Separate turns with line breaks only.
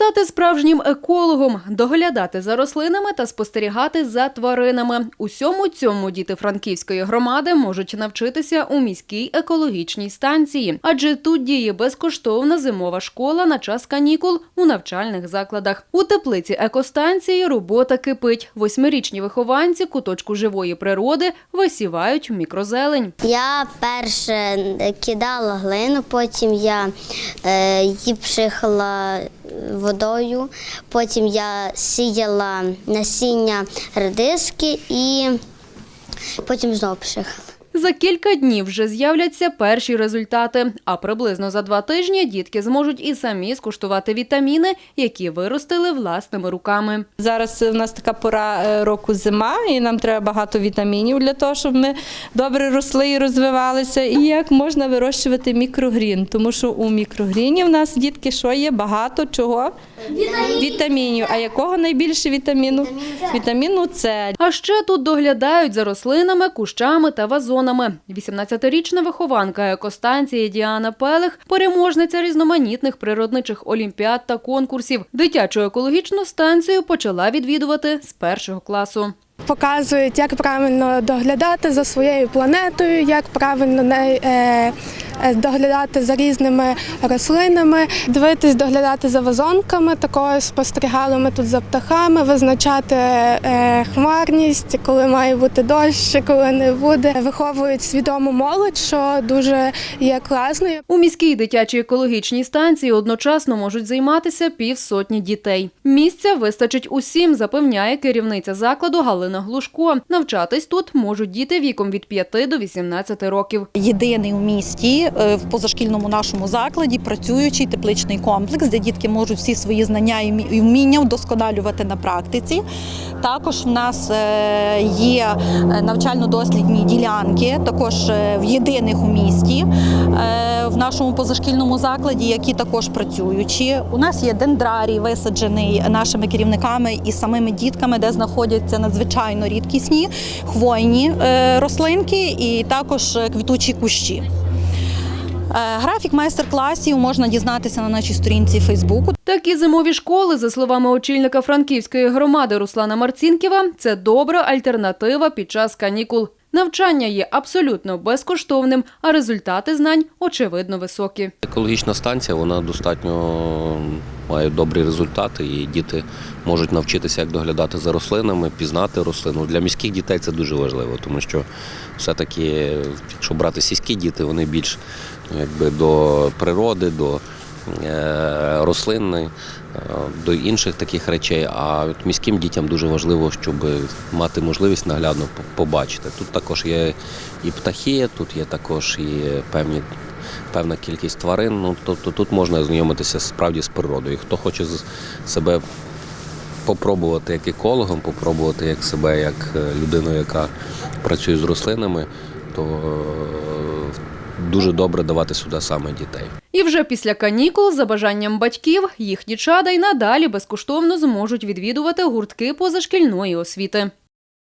Стати справжнім екологом, доглядати за рослинами та спостерігати за тваринами. Усьому цьому діти франківської громади можуть навчитися у міській екологічній станції, адже тут діє безкоштовна зимова школа на час канікул у навчальних закладах. У теплиці екостанції робота кипить. Восьмирічні вихованці куточку живої природи висівають мікрозелень.
Я перше кидала глину, потім я е, її пшихала водою, потім я сіяла насіння редиски і потім знову пшихала.
За кілька днів вже з'являться перші результати. А приблизно за два тижні дітки зможуть і самі скуштувати вітаміни, які виростили власними руками.
Зараз в нас така пора е, року зима, і нам треба багато вітамінів для того, щоб ми добре росли і розвивалися. І як можна вирощувати мікрогрін? Тому що у мікрогріні в нас дітки що є? Багато чого? Вітамінів. А якого найбільше вітаміну? Вітаміну С.
А ще тут доглядають за рослинами, кущами та вазонами. 18-річна вихованка екостанції Діана Пелех, переможниця різноманітних природничих олімпіад та конкурсів. Дитячу екологічну станцію почала відвідувати з першого класу.
показують, як правильно доглядати за своєю планетою, як правильно не, доглядати за різними рослинами, дивитись, доглядати за вазонками. Також спостерігали ми тут за птахами, визначати е, хмарність, коли має бути дощ, коли не буде. Виховують свідому молодь, що дуже є класною.
У міській дитячій екологічній станції одночасно можуть займатися півсотні дітей. Місця вистачить усім, запевняє керівниця закладу Галина Глушко. Навчатись тут можуть діти віком від 5 до 18 років.
єдиний у місті е, в позашкільному нашому закладі працюючий тепличний комплекс, де дітки можуть всі свої знання і вміння вдосконалювати на практиці. Також в нас е, є е, навчально-дослідні ділянки, також е, в єдиних у місті е, в нашому позашкільному закладі, які також працюючі. У нас є дендрарій, висаджений нашими керівниками і самими дітками, де знаходяться надзвичайно рідкісні хвойні е, рослинки і також е, квітучі кущі. Е, Графік майстер-класів можна дізнатися на нашій сторінці Фейсбуку.
Такі зимові школи, за словами очільника франківської громади Руслана Марцінківа, це добра альтернатива під час канікул. Навчання є абсолютно безкоштовним, а результати знань очевидно високі.
Екологічна станція вона достатньо має добрі результати, і діти можуть навчитися, як доглядати за рослинами, пізнати рослину. Для міських дітей це дуже важливо, тому що все-таки, якщо брати сільські діти, вони більш ну, якби, до природи, до е, рослинної, до інших таких речей. А от міським дітям дуже важливо, щоб мати можливість наглядно побачити. Тут також є і птахи, тут є також і певні певна кількість тварин. Ну тобто тут можна знайомитися справді з природою. Хто хоче себе попробувати як екологом, попробувати як себе як е, людину, яка працює з рослинами, то е, дуже добре давати сюди саме дітей.
І вже після канікул, за бажанням батьків, їхні чада й надалі безкоштовно зможуть відвідувати гуртки позашкільної освіти.